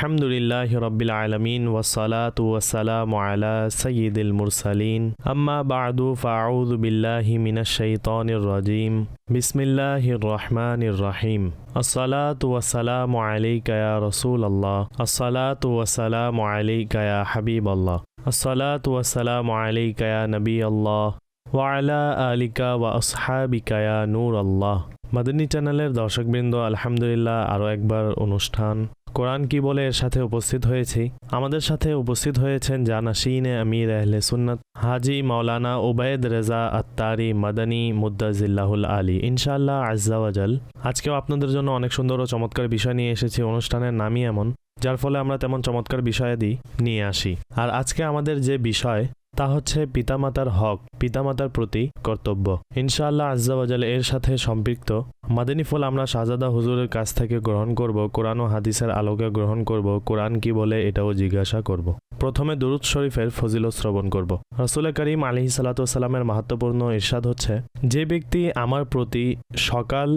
আলহামদুলিল্লাহ রবিল আলমিন ওসালাত ওয়াসালাম আলা সঈদুল মুরসালিন আম্মা বাদু ফাউদ বিল্লাহি মিনাশাইতানির রাজিম বিসমিল্লাহির রহমানির রহিম আসসালাতু ওয়াসালামু আলাইকা ইয়া রাসূলুল্লাহ আসসালাতু ওয়াসালামু আলাইকা ইয়া হাবিবাল্লাহ আসসালাতু ওয়াসালামু আলাইকা ইয়া নবিয়াল্লাহ ওয়া আলা আলিকা ওয়া আসহাবিকা ইয়া নূর আল্লাহ মাদানী চ্যানেলের দর্শকবৃন্দ আলহামদুলিল্লাহ আরও একবার অনুষ্ঠান কোরআন কি বলে এর সাথে উপস্থিত হয়েছি? আমাদের সাথে উপস্থিত হয়েছেন জানাসিনে আমির আহলে সুন্নত, হাজি মাওলানা ওবায়দ রেজা আত্তারি মাদানী মুদ্দাজিল্লাহুল আলী। ইনশাআল্লাহ আজ্জাওয়াজাল আজকেও আপনাদের জন্য অনেক সুন্দর ও চমৎকার বিষয় নিয়ে এসেছি। অনুষ্ঠানের নামই এমন, যার ফলে আমরা তেমন চমৎকার বিষয়াদি নিয়ে আসি। আর আজকে আমাদের যে বিষয় তা হচ্ছে পিতামাতার হক, পিতামাতার প্রতি কর্তব্য। ইনশাআল্লাহ আজ্জাওয়াজাল এর সাথে সম্পৃক্ত। মাদানী ফল আমরা শাহজাদা হুজুরের কাছ থেকে গ্রহণ করব, কোরআন ও হাদিসের আলোকে গ্রহণ করব, কোরআন কি বলে এটাও জিজ্ঞাসা করব। প্রথমে দুরুদ শরীফের ফজিল শ্রবণ করব। রসুল করিম আলি সালাতামের মাহাত্মপূর্ণ ইরশাদ হচ্ছে, যে ব্যক্তি আমার প্রতি সকাল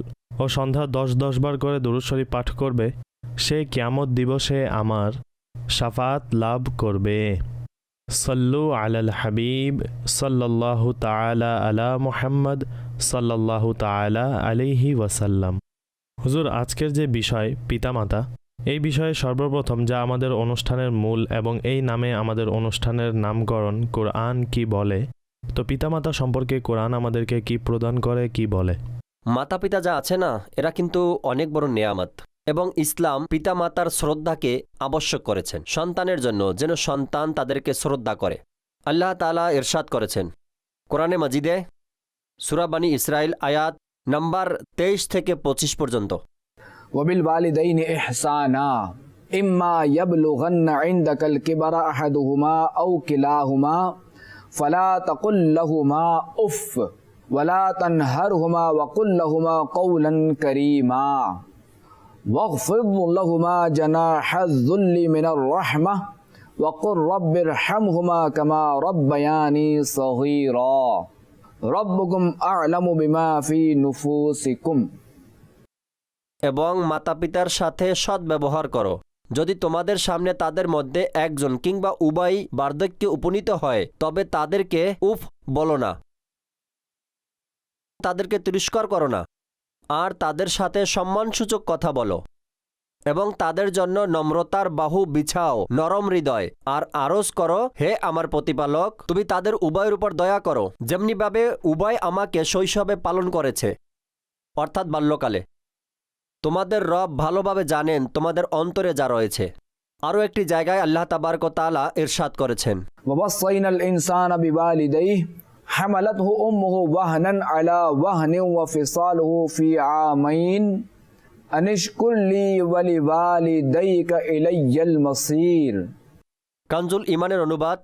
ও সন্ধ্যা দশ দশ বার করে দুরুদ শরীফ পাঠ করবে, সে কিয়ামত দিবসে আমার সাফাত লাভ করবে। সল্লু আলাল হাবিব সাল্লাল্লাহু তাআলা আলা মুহাম্মদ সাল্লাল্লাহু তাআলা আলাইহি ওয়াসাল্লাম। হুজুর, আজকের যে বিষয়, পিতামাতা, এই বিষয়ে সর্বপ্রথম যা আমাদের অনুষ্ঠানের মূল এবং এই নামে আমাদের অনুষ্ঠানের নামকরণ কোরআন কি বলে, তো পিতামাতা সম্পর্কে কোরআন আমাদেরকে কি প্রদান করে, কি বলে? মাতা পিতা যা আছে না, এরা কিন্তু অনেক বড় নেয়ামত। এবং ইসলাম পিতামাতার শ্রদ্ধাকে আবশ্যক করেছেন। সন্তানের জন্য যেন সন্তান তাদেরকে শ্রদ্ধা করে। আল্লাহ তালা এরশাদ করেছেন। কোরআনে মাজিদে সুরাবানী ইসরায়েল আয়াত নাম্বার তেইশ থেকে পঁচিশ পর্যন্ত। ওবিল ওয়ালিদাইন ইহসানা, ইম্মা ইয়াবলুগান্না ইনদাকাল কিবারা আহাদুহুমা কিলাহুমা, ফালা উফ, ওয়ালা তানহারহুমা ওয়াকুল লাহুমা কওলান কারীমা। واخفض لهما جناح الذل من الرحمة وقل رب ارحمهما كما ربياني صغيرا ربكم أعلم بما في نفوسكم এবং মাতা পিতার সাথে সদ্ব্যবহার করো যদি তোমাদের সামনে তাদের মধ্যে একজন কিংবা উভয় বার্ধক্যে উপনীত হয় তবে তাদেরকে উফ বলো না তাদেরকে তিরস্কার করো না আর তাদের সাথে সম্মানসূচক কথা বলো। এবং তাদের জন্য নম্রতার বাহু বিছাও, নরম হৃদয়, আর আরজ করো, হে আমার প্রতিপালক, তুমি তাদের উভয়ের উপর দয়া করো। যেমনিভাবে উভয় আমাকে শৈশবে পালন করেছে। অর্থাৎ বাল্যকালে। তোমাদের রব ভালোভাবে জানেন তোমাদের অন্তরে যা রয়েছে। আরও একটি জায়গায় আল্লাহ তাবারক তালা ইরশাদ করেছেন। হামালাতহু উম্মুহু ওয়াহনান আলা ওয়াহনি ওয়া ফিসালহু ফি আমাইন আনিশকুল্লি ওয়ালি ওয়ালিদাইকা ইলাইয়াল মাসির কানজুল ইমানের অনুবাদ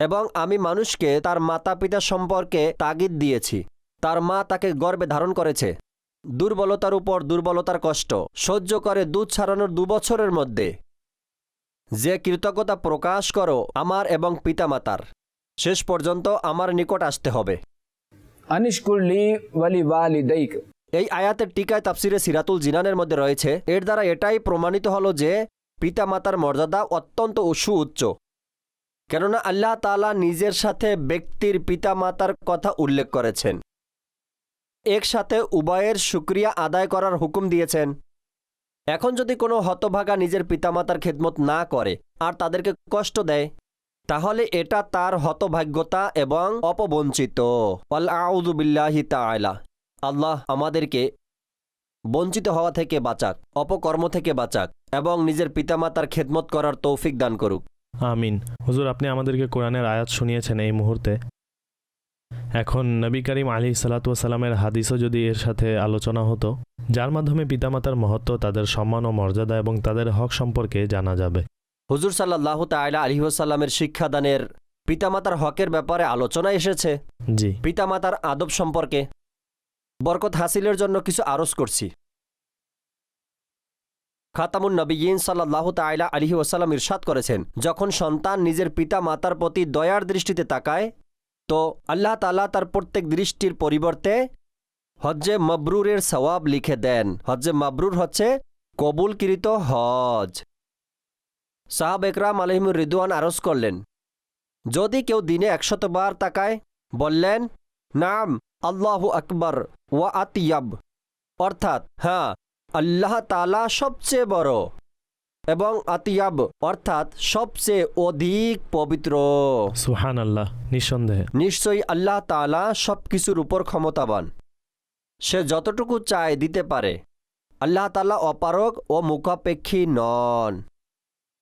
এবং আমি মানুষকে তার মাতা পিতা সম্পর্কে তাগিদ দিয়েছি। তার মা তাকে গর্বে ধারণ করেছে। দুর্বলতার উপর দুর্বলতার কষ্ট সহ্য করে দুধ ছাড়ানোর দুবছরের মধ্যে। যে কৃতজ্ঞতা প্রকাশ করো আমার এবং পিতামাতার। শেষ পর্যন্ত আমার নিকট আসতে হবে। এই আয়াতের টিকায় তাপসিরে সিরাতুল জিনানের মধ্যে রয়েছে এর দ্বারা এটাই প্রমাণিত হল যে পিতামাতার মর্যাদা অত্যন্ত উঁচু উচ্চ। কেননা আল্লাহ তালা নিজের সাথে ব্যক্তির পিতামাতার কথা উল্লেখ করেছেন। একসাথে উভয়ের সুক্রিয়া আদায় করার হুকুম দিয়েছেন। এখন যদি কোনো হতভাগা নিজের পিতামাতার খেদমত না করে আর তাদেরকে কষ্ট দেয় তাহলে এটা তার হতভাগ্যতা এবং অপবঞ্চিত। আউদুবিল্লাহি আল্লাহ আমাদেরকে বঞ্চিত হওয়া থেকে বাঁচাক, অপকর্ম থেকে বাঁচাক এবং নিজের পিতামাতার খেদমত করার তৌফিক দান করুক। আমিন। হুজুর, আপনি আমাদেরকে কোরআনের আয়াত শুনিয়েছেন এই মুহূর্তে। এখন নবী করিম আলী সালাতামের হাদিসও যদি এর সাথে আলোচনা হতো, যার মাধ্যমে পিতামাতার মহত্ব, তাদের সম্মান ও মর্যাদা এবং তাদের হক সম্পর্কে জানা যাবে। হুজুর সাল্লাহ তাইলা আলিহাসাল্লামের শিক্ষাদানের পিতামাতার হকের ব্যাপারে আলোচনা এসেছে। জি। পিতামাতার আদব সম্পর্কে বরকত হাসিলের জন্য কিছু আরজ করছি। খাতামুন নবীন সাল্লাহ তাইলা আলহি ওসাল্লাম ইরশাদ করেছেন যখন সন্তান নিজের পিতা মাতার প্রতি দয়ার দৃষ্টিতে তাকায় তো আল্লাহ তালা তার প্রত্যেক দৃষ্টির পরিবর্তে হজ্জে মবরুরের সওয়াব লিখে দেন। হজ্জে মবরুর হচ্ছে কবুলকৃত হজ। সাহাব একরাম আলহিমুর রিদুয়ান আরজ করলেন যদি কেউ দিনে একশতবার তাকায় বললেন নাম আল্লাহ আকবর ওয়া আতিয়াব অর্থাৎ হ্যাঁ আল্লাহ তালা সবচেয়ে বড় এবং আতিয়াব অর্থাৎ সবচেয়ে অধিক পবিত্র। সুহান আল্লাহ নিঃসন্দেহে। নিশ্চয়ই আল্লাহ তালা সব কিছুর উপর ক্ষমতাবান। সে যতটুকু চায় দিতে পারে। আল্লাহ তালা অপারগ ও মুখাপেক্ষী নন।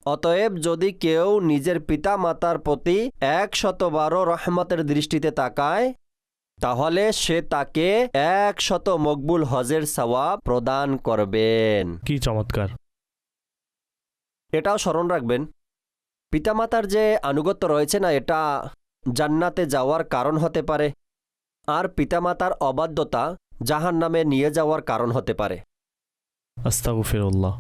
অতএব যদি কেউ নিজের পিতা মাতার প্রতি এক শতবারও রহমতের দৃষ্টিতে তাকায় তাহলে সে তাকে এক শত মকবুল হজের সওয়াব প্রদান করবেন। কি চমৎকার। এটাও স্মরণ রাখবেন পিতামাতার যে আনুগত্য রয়েছে না এটা জান্নাতে যাওয়ার কারণ হতে পারে আর পিতামাতার অবাধ্যতা জাহান নামে নিয়ে যাওয়ার কারণ হতে পারে। আস্তাগফিরুল্লাহ।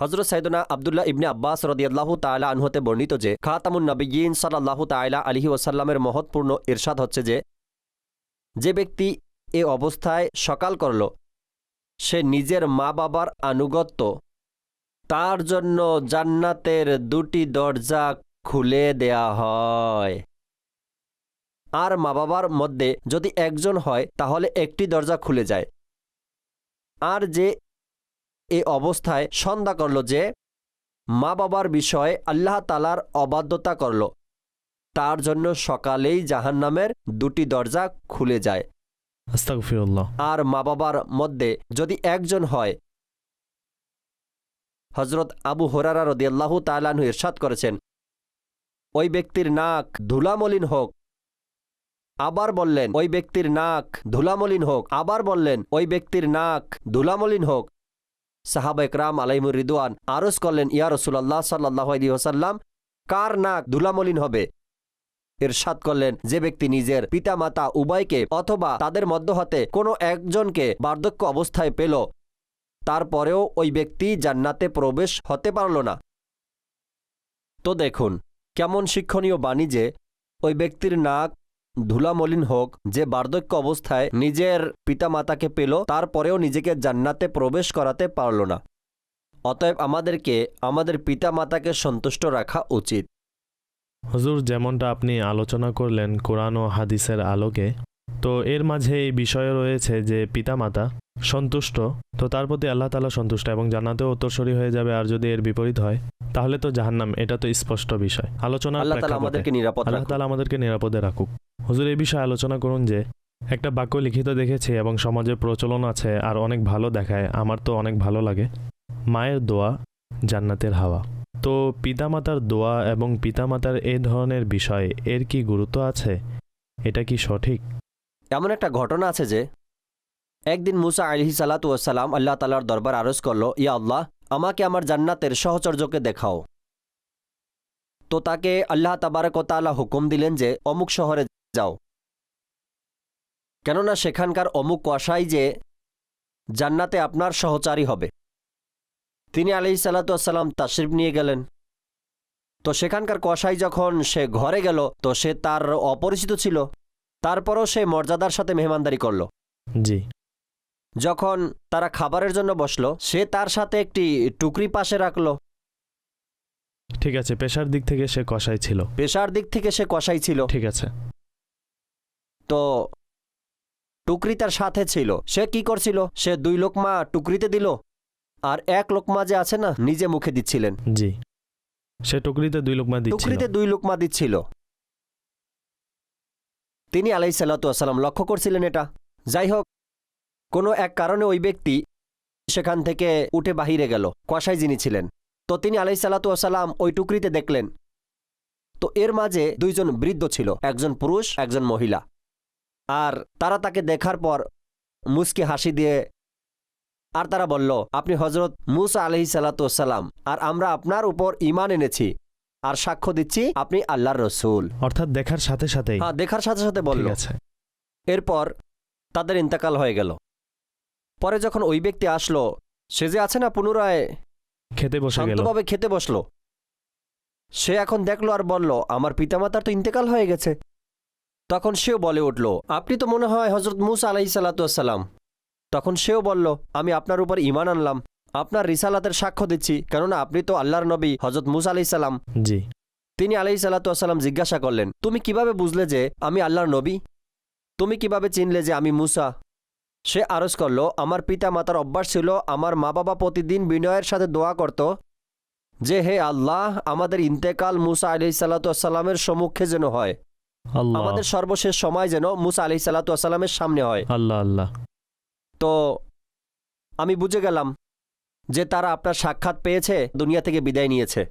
হজরত সাইদনা আবদুল্লাহ ইবনে আব্বাস রদিয়াল্লাহু তাআলা আনহতে বর্ণিত যে, খাতামুন নবীন সাল্লাল্লাহু তাআলা আলিহি ওয়াসাল্লামের মহৎপূর্ণ ইরশাদ হচ্ছে যে যে ব্যক্তি এ অবস্থায় সকাল করল, সে নিজের মা বাবার আনুগত্য, তার জন্য জান্নাতের দুটি দরজা খুলে দেয়া হয়। আর মা বাবার মধ্যে যদি একজন হয়, তাহলে একটি দরজা খুলে যায়। আর যে এ অবস্থায় সন্ধ্যা করল যে মা বাবার বিষয়ে আল্লাহ তালার অবাধ্যতা করল। তার জন্য সকালেই জাহান্নামের দুটি দরজা খুলে যায়। আর মা বাবার মধ্যে যদি একজন হয় হজরত আবু হরারা রদিয়াল্লাহু তালানহু ইরশাদ করেছেন ওই ব্যক্তির নাক ধুলামলিন হোক আবার বললেন ওই ব্যক্তির নাক ধুলামলিন হোক। আবার বললেন ওই ব্যক্তির নাক ধুলামলিন হোক। সাহাবা একরাম আলাইমুর রিদওয়ান আরজ করলেন, ইয়া রসুল্লাহ সাল্লাহ ওসাল্লাম কার নাক ধুলামলিন হবে? ইরশাদ করলেন, যে ব্যক্তি নিজের পিতামাতা উভয়কে অথবা তাদের মধ্য হতে কোনো একজনকে বার্ধক্য অবস্থায় পেল তারপরেও ওই ব্যক্তি জান্নাতে প্রবেশ হতে পারল না। তো দেখুন, কেমন শিক্ষণীয় বাণী যে, ওই ব্যক্তির নাক ধুলামলিন হোক, যে বার্ধক্য অবস্থায় নিজের পিতামাতাকে পেল, তারপরেও নিজেকে জান্নাতে প্রবেশ করাতে পারল না। অতএব আমাদেরকে, আমাদের পিতামাতাকে সন্তুষ্ট রাখা উচিত। হুজুর, যেমনটা আপনি আলোচনা করলেন কোরআন ও হাদিসের আলোকে তো এর মাঝে এই বিষয় রয়েছে যে পিতামাতা সন্তুষ্ট তো তার প্রতি আল্লাহ তালা সন্তুষ্ট এবং জান্নাতেও উত্তরসরি হয়ে যাবে আর যদি এর বিপরীত হয় তাহলে তো জাহান্নাম এটা তো স্পষ্ট বিষয়। আলোচনা আল্লাহ তালা আমাদেরকে নিরাপদ আল্লাহ তালা আমাদেরকে নিরাপদে রাখুক। হুজুর এই বিষয়ে আলোচনা করুন যে একটা বাক্য লিখিত দেখেছি এবং সমাজে প্রচলন আছে আর অনেক ভালো দেখায় আমার তো অনেক ভালো লাগে। মায়ের দোয়া জান্নাতের হাওয়া। তো পিতামাতার দোয়া এবং পিতামাতার এ ধরনের বিষয় এর কি গুরুত্ব আছে? এটা কি সঠিক? এমন একটা ঘটনা আছে যে একদিন মুসা আলহি সালাতাম আল্লাহ তালার দরবার আরজ করল, ইয়া আল্লাহ, আমাকে আমার জান্নাতের সহচর্যকে দেখাও। তো তাকে আল্লাহ তাবারকতালা হুকুম দিলেন যে, অমুক শহরে যাও। কেননা সেখানকার অমুক কষাই যে জান্নাতে আপনার সহচারী হবে। তিনি আলহি সাল্লাতাম তাশরিফ নিয়ে গেলেন। তো সেখানকার কষাই যখন সে ঘরে গেল, তো সে তার অপরিচিত ছিল। তারপরও সে মর্যাদার সাথে মেহমানদারি করল। জি। যখন তারা খাবারের জন্য বসল সে তার সাথে একটি টুকরি পাশে রাখল। ঠিক আছে পেশার দিক থেকে সে কষাই ছিল। পেশার দিক থেকে সে কষাই ছিল। ঠিক আছে। তো টুকরি তার সাথে ছিল। সে কি করছিল? সে দুই লোকমা টুকরিতে দিল। আর এক লোকমা যে আছে না নিজে মুখে দিচ্ছিলেন। জি। সে টুকরিতে দুই লোকমা দিচ্ছিল। টুকরিতে দুই লোকমা দিচ্ছিল। তিনি আলাই সাল্লাতাম লক্ষ্য করছিলেন এটা। যাই হোক কোনো এক কারণে ওই ব্যক্তি সেখান থেকে উঠে বাহিরে গেল কষাই যিনি ছিলেন। তো তিনি আলাই সাল্লাতাম ওই টুকরিতে দেখলেন। তো এর মাঝে দুইজন বৃদ্ধ ছিল, একজন পুরুষ, একজন মহিলা। আর তারা তাকে দেখার পর মুসকে হাসি দিয়ে আর তারা বলল, আপনি হজরত মুসা আলহি সাল্লাতাম আর আমরা আপনার উপর ইমান এনেছি। আর সাক্ষ্য দিচ্ছি আপনি আল্লাহর রসুল। অর্থাৎ দেখার সাথে সাথে হ্যাঁ দেখার সাথে সাথে বলল। এরপর তাদের ইন্তেকাল হয়ে গেল। পরে যখন ওই ব্যক্তি আসলো সে যে আছে না পুনরায় খেতে বসে গেল। খেতে বসল। সে এখন দেখল আর বলল আমার পিতামাতার তো ইন্তেকাল হয়ে গেছে। তখন সেও বলে উঠল আপনি তো মনে হয় হজরত মুসা আলাহি সাল্লাতাম তখন সেও বলল আমি আপনার উপর ইমান আনলাম। আপনার রিসালাতের সাক্ষ্য দিচ্ছি কেননা আপনি তো আল্লাহর নবী হজরত মুসা আলি সাল্লাম জি। তিনি আলি সাল্লাতাম জিজ্ঞাসা করলেন তুমি কীভাবে বুঝলে যে আমি আল্লাহর নবী? তুমি কীভাবে চিনলে যে আমি মুসা? সে আরজ করল আমার পিতা মাতার অভ্যাস ছিল আমার মা বাবা প্রতিদিন বিনয়ের সাথে দোয়া করত যে হে আল্লাহ আমাদের ইন্তেকাল মুসা আলি সাল্লাতামের সম্মুখে যেন হয়। আমাদের সর্বশেষ সময় যেন মুসা আলি সাল্লাতামের সামনে হয়। আল্লাহ আল্লাহ। তো আমি বুঝে গেলাম যে তারা আপনার সাক্ষাৎ পেয়েছে দুনিয়া থেকে বিদায় নিয়েছে।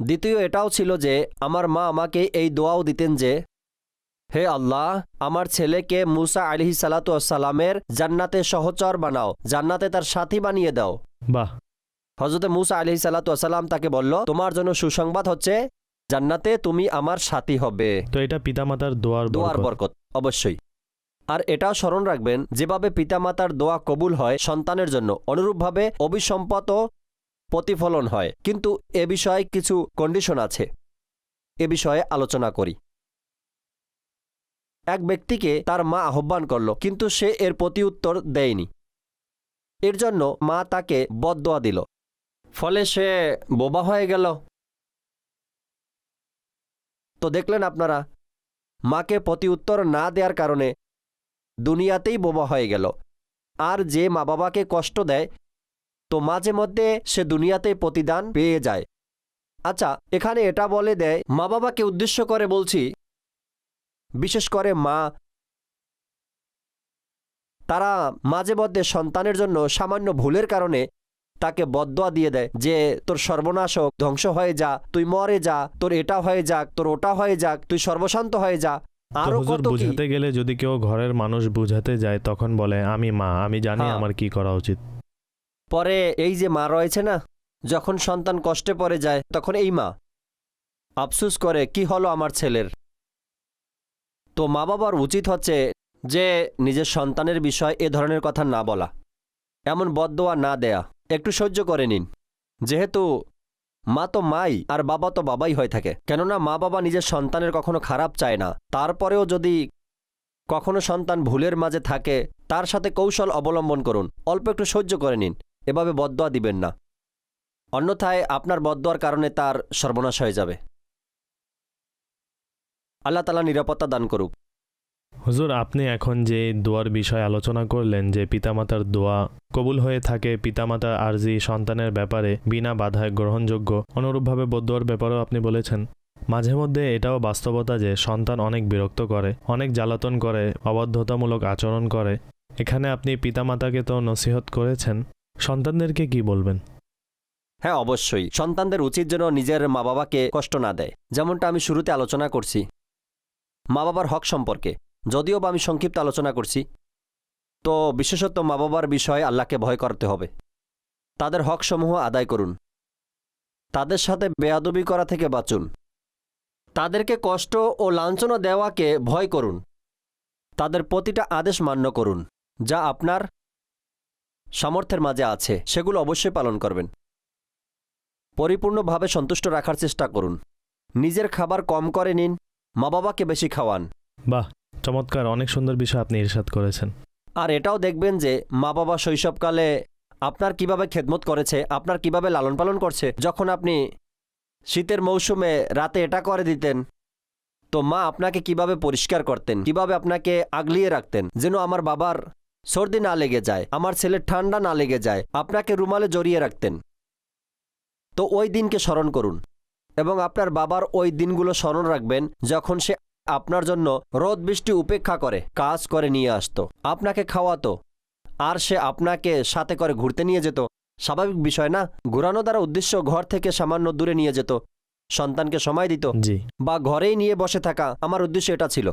দ্বিতীয় এটাও ছিল যে আমার মা আমাকে এই দোয়াও দিতেন যে হে আল্লাহ আমার ছেলেকে মুসা আলিহি সালাতামের জান্নাতে সহচর বানাও জান্নাতে তার সাথী বানিয়ে দাও। বাহ। হজরতে মুসা আলিহি সালাতাম তাকে বলল তোমার জন্য সুসংবাদ হচ্ছে জান্নাতে তুমি আমার সাথী হবে। তো এটা পিতামাতার দোয়ার দোয়ার বরকত। বরকত অবশ্যই। আর এটাও স্মরণ রাখবেন, যেভাবে পিতামাতার দোয়া কবুল হয় সন্তানের জন্য, অনুরূপভাবে অভিসম্পত প্রতিফলন হয়। কিন্তু এ বিষয়ে কিছু কন্ডিশন আছে। এ বিষয়ে আলোচনা করি। এক ব্যক্তিকে তার মা আহ্বান করল, কিন্তু সে এর প্রতি উত্তর দেয়নি। এর জন্য মা তাকে বদদোয়া দিল। ফলে সে বোবা হয়ে গেল। তো দেখলেন আপনারা, মাকে প্রতি উত্তর না দেওয়ার কারণে দুনিয়াতেই বোবা হয়ে গেল। আর যে মা বাবাকে কষ্ট দেয়, তো মাঝে মধ্যে সে দুনিয়াতেই প্রতিদান পেয়ে যায়। আচ্ছা এখানে এটা বলে দেয় মা বাবাকে উদ্দেশ্য করে বলছি, বিশেষ করে মা, তারা মাঝে মধ্যে সন্তানের জন্য সামান্য ভুলের কারণে তাকে বদদোয়া দিয়ে দেয় যে, তোর সর্বনাশ হোক, ধ্বংস হয়ে যা, তুই মরে যা, তোর এটা হয়ে যাক, তোর ওটা হয়ে যাক, তুই সর্বশান্ত হয়ে যা। আরও কত বুঝাতে গেলে যদি কেউ ঘরের মানুষ বুঝাতে যায় তখন বলে আমি মা আমি জানি হ্যাঁ। আমার কি করা উচিত। পরে এই যে মা রয়েছে না যখন সন্তান কষ্টে পড়ে যায় তখন এই মা। আফসুস করে কি হলো আমার ছেলের? তো মা বাবার উচিত হচ্ছে যে নিজের সন্তানের বিষয় এ ধরনের কথা না বলা। এমন বদদোয়া না দেয়া। একটু সহ্য করে নিন। যেহেতু মা তো মাই, আর বাবা তো বাবাই হয়ে থাকে। কেননা মা বাবা নিজের সন্তানের কখনো খারাপ চায় না। তারপরেও যদি কখনো সন্তান ভুলের মাঝে থাকে, তার সাথে কৌশল অবলম্বন করুন। অল্প একটু সহ্য করে নিন। এভাবে বদদোয়া দিবেন না। অন্যথায় আপনার বদদোয়ার কারণে তার সর্বনাশ হয়ে যাবে। আল্লাহ তালা নিরাপত্তা দান করুক। হুজুর, আপনি এখন যে দোয়ার বিষয়ে আলোচনা করলেন, যে পিতামাতার দোয়া কবুল হয়ে থাকে, পিতামাতার আরজি সন্তানের ব্যাপারে বিনা বাধায় গ্রহণযোগ্য, অনুরূপভাবে বদুয়ার ব্যাপারেও আপনি বলেছেন। মাঝে মধ্যে এটাও বাস্তবতা যে সন্তান অনেক বিরক্ত করে, অনেক জ্বালাতন করে, অবাধ্যতামূলক আচরণ করে। এখানে আপনি পিতামাতাকে তো নসিহত করেছেন। সন্তানদেরকে কি বলবেন? হ্যাঁ অবশ্যই। সন্তানদের উচিত যেন নিজের মা বাবাকে কষ্ট না দেয়। যেমনটা আমি শুরুতে আলোচনা করছি। মা বাবার হক সম্পর্কে। যদিও বা আমি সংক্ষিপ্ত আলোচনা করছি, তো বিশেষত মা বাবার বিষয়ে আল্লাহকে ভয় করতে হবে। তাদের হকসমূহ আদায় করুন। তাদের সাথে বেয়াদবি করা থেকে বাঁচুন। তাদেরকে কষ্ট ও লাঞ্ছনা দেওয়াকে ভয় করুন। তাদের প্রতিটা আদেশ মান্য করুন, যা আপনার সামর্থ্যের মাঝে আছে, সেগুলো অবশ্যই পালন করবেন। পরিপূর্ণভাবে সন্তুষ্ট রাখার চেষ্টা করুন। নিজের খাবার কম করে নিন মা বাবাকে বেশি খাওয়ান। বাহ! চমৎকার, অনেক সুন্দর বিষয় আপনি ইরশাদ করেছেন। আর এটাও দেখবেন যে মা বাবা শৈশবকালে আপনার কীভাবে খেদমত করেছে, আপনার কীভাবে লালন পালন করছে, যখন আপনি শীতের মৌসুমে রাতে এটা করে দিতেন, তো মা আপনাকে কীভাবে পরিষ্কার করতেন, কীভাবে আপনাকে আগলিয়ে রাখতেন, যেন আমার বাবার সর্দি না লেগে যায়, আমার ছেলের ঠান্ডা না লেগে যায়, আপনাকে রুমালে জড়িয়ে রাখতেন। তো ওই দিনকে স্মরণ করুন এবং আপনার বাবার ওই দিনগুলো স্মরণ রাখবেন, যখন সে আপনার জন্য রোদ বৃষ্টি উপেক্ষা করে কাজ করে নিয়ে আসতো আপনাকে খাওয়াতো। আর সে আপনাকে সাথে করে ঘুরতে নিয়ে যেত। স্বাভাবিক বিষয় না ঘুরানো দ্বারা উদ্দেশ্য ঘর থেকে সামান্য দূরে নিয়ে যেত। সন্তানকে সময় দিত। জি। বা ঘরেই নিয়ে বসে থাকা আমার উদ্দেশ্য এটা ছিল।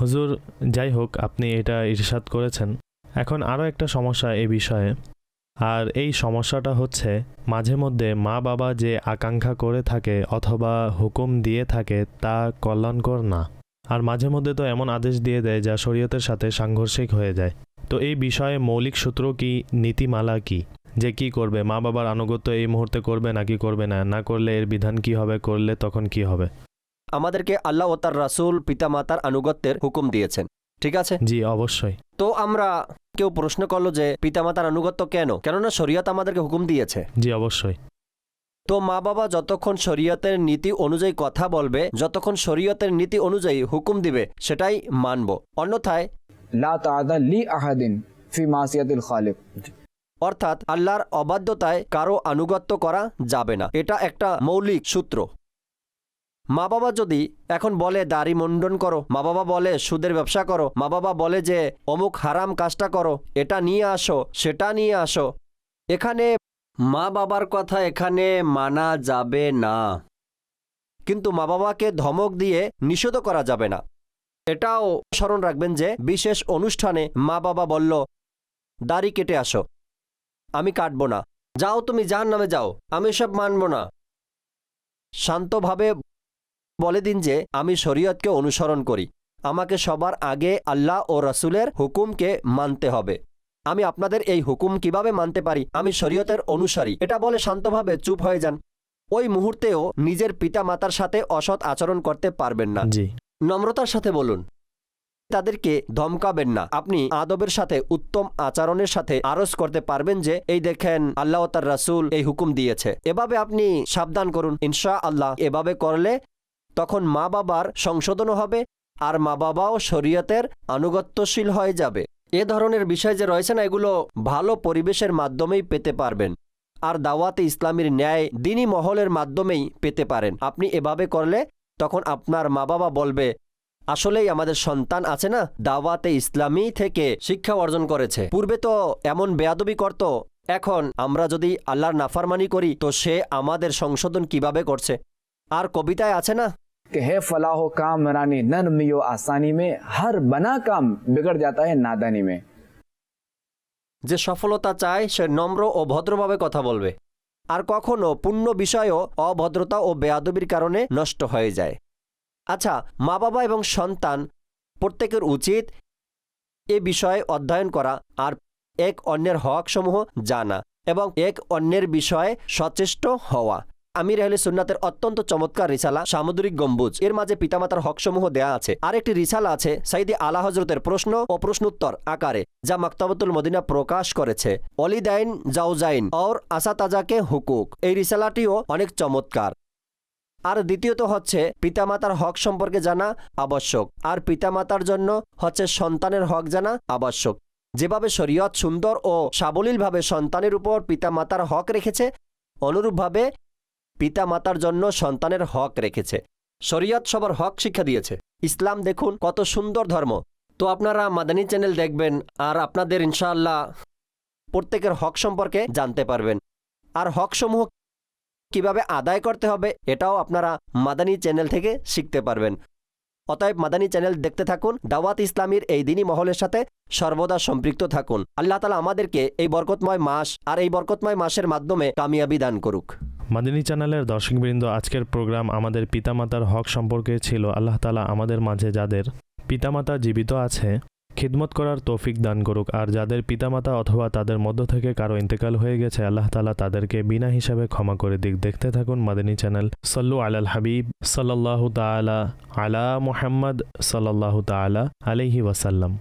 হুজুর যাই হোক আপনি এটা ইরশাদ করেছেন। এখন আরও একটা সমস্যা এ বিষয়ে। আর এই সমস্যাটা হচ্ছে মাঝে মধ্যে মা বাবা যে আকাঙ্ক্ষা করে থাকে অথবা হুকুম দিয়ে থাকে তা কল্যাণকর না। আর মাঝে মধ্যে তো এমন আদেশ দিয়ে দেয় যা শরীয়তের সাথে সাংঘর্ষিক হয়ে যায়। তো এই বিষয়ে মৌলিক সূত্র কি নীতিমালা কি? যে কি করবে মা বাবার আনুগত্য এই মুহূর্তে করবে নাকি করবে না? না করলে এর বিধান কি হবে করলে তখন কি হবে? আমাদেরকে আল্লাহ ও তার রাসুল পিতামাতার আনুগত্যের হুকুম দিয়েছেন ঠিক আছে? জি অবশ্যই। তো আমরা কেউ প্রশ্ন করল যে পিতামাতার আনুগত্য কেন? কেননা শরীয়ত আমাদেরকে হুকুম দিয়েছে। জি অবশ্যই। তো মা বাবা যতক্ষণ শরীয়তের নীতি অনুযায়ী কথা বলবে যতক্ষণ শরীয়তের নীতি অনুযায়ী হুকুম দিবে সেটাই মানব। অন্যথায় লা অর্থাৎ আল্লাহর অবাধ্যতায় কারও আনুগত্য করা যাবে না। এটা একটা মৌলিক সূত্র। মা বাবা যদি এখন বলে দাড়ি মুন্ডন করো মা বাবা বলে সুদের ব্যবসা করো মা বাবা বলে যে অমুক হারাম কাজটা করো এটা নিয়ে আসো সেটা নিয়ে আসো এখানে মা বাবার কথা এখানে মানা যাবে না। কিন্তু মা বাবাকে ধমক দিয়ে নিষেধ করা যাবে না। এটাও স্মরণ রাখবেন যে বিশেষ অনুষ্ঠানে মা বাবা বলল, দাড়ি কেটে আসো। আমি কাটব না। যাও তুমি যার নামে যাও। আমি সব মানব না। শান্তভাবে বলে দিন যে আমি শরীয়তকে অনুসরণ করি। আমাকে সবার আগে আল্লাহ ও রসুলের হুকুমকে মানতে হবে। আমি আপনাদের এই হুকুম কীভাবে মানতে পারি? আমি শরীয়তের অনুসারী। এটা বলে শান্তভাবে চুপ হয়ে যান। ওই মুহূর্তেও নিজের পিতা মাতার সাথে অসৎ আচরণ করতে পারবেন না। জি। নম্রতার সাথে বলুন তাদেরকে ধমকাবেন না। আপনি আদবের সাথে উত্তম আচরণের সাথে আরজ করতে পারবেন যে এই দেখেন আল্লাহ তার রাসূল এই হুকুম দিয়েছে। এভাবে আপনি সাবধান করুন। ইনশা আল্লাহ এভাবে করলে তখন মা বাবার সংশোধনও হবে আর মা বাবাও শরীয়তের আনুগত্যশীল হয়ে যাবে। এ ধরনের বিষয় যে রয়েছে না, এগুলো ভালো পরিবেশের মাধ্যমেই পেতে পারবেন। আর দাওয়াতে ইসলামীর ন্যায় দিনী মহলের মাধ্যমেই পেতে পারেন। আপনি এভাবে করলে তখন আপনার মা বাবা বলবে, আসলেই আমাদের সন্তান আছে না, দাওয়াতে ইসলামী থেকে শিক্ষা অর্জন করেছে। পূর্বে তো এমন বেয়াদবি করত, এখন আমরা যদি আল্লাহর নাফারমানি করি, তো সে আমাদের সংশোধন কীভাবে করছে? আর কবিতায় আছে না कि है फलाह काम मरानी नरमी व आसानी में हर बना काम बिगड़ जाता है नादानी में যে সফলতা চায় সে নম্র ও ভদ্রভাবে কথা বলবে আর কখনো পূর্ণ বিষয়ও অভদ্রতা ও বেয়াদবির কারণে নষ্ট হয়ে যায় আচ্ছা মা বাবা এবং সন্তান প্রত্যেকের উচিত এ বিষয়ে অধ্যয়ন করা আর এক অন্যের হকসমূহ জানা এবং এক অন্যের বিষয়ে সচেষ্ট হওয়া আমির আহলে সুন্নাতের অত্যন্ত চমৎকার রিসালা, সামুদ্রিক গম্বুজ। এর মাঝে পিতামাতার হকসমূহ দেয়া আছে। আরেকটি রিসালা আছে, সাইদি আলা হজরতের প্রশ্ন ও প্রশ্নোত্তর আকারে, যা মাক্তাবতুল মদিনা প্রকাশ করেছে। অলিদাইন জাউজাইন और আসাতাজাকে হুকুক। এই রিসালাটিও অনেক চমৎকার। আর দ্বিতীয়ত হচ্ছে, পিতামাতার হক সম্পর্কে জানা আবশ্যক। আর পিতামাতার জন্য হচ্ছে সন্তানের হক জানা আবশ্যক। যেভাবে শরীয়ত সুন্দর ও সাবলীলভাবে সন্তানের উপর পিতামাতার হক রেখেছে, অনুরূপভাবে পিতামাতার জন্য সন্তানের হক রেখেছে। শরীয়ত সবার হক শিক্ষা দিয়েছে। ইসলাম দেখুন, কত সুন্দর ধর্ম। তো আপনারা মাদানী চ্যানেল দেখবেন আর আপনাদের ইনশাআল্লাহ প্রত্যেকের হক সম্পর্কে জানতে পারবেন। আর হকসমূহ কীভাবে আদায় করতে হবে, এটাও আপনারা মাদানী চ্যানেল থেকে শিখতে পারবেন। অতএব মাদানী চ্যানেল দেখতে থাকুন, দাওয়াত ইসলামীর এই দিনই মহলের সাথে সর্বদা সম্পৃক্ত থাকুন। আল্লাহ তালা আমাদেরকে এই বরকতময় মাস আর এই বরকতময় মাসের মাধ্যমে কামিয়াবি দান করুক। মাদিনী চ্যানেলের দর্শকবৃন্দ, আজকের প্রোগ্রাম আমাদের পিতামাতার হক সম্পর্কে ছিল। আল্লাহ তালা আমাদের মাঝে যাদের পিতামাতা জীবিত আছে, খিদমত করার তৌফিক দান করুক। আর যাদের পিতামাতা অথবা তাদের মধ্য থেকে কারও ইন্তেকাল হয়ে গেছে, আল্লাহ তালা তাদেরকে বিনা হিসাবে ক্ষমা করে দিক। দেখতে থাকুন মাদিনী চ্যানেল। সল্লু আলাল হাবিব সাল্লাহ তালা আলা মুহাম্মদ সাল্লাহ তালা আলাইহি ওয়াসাল্লাম।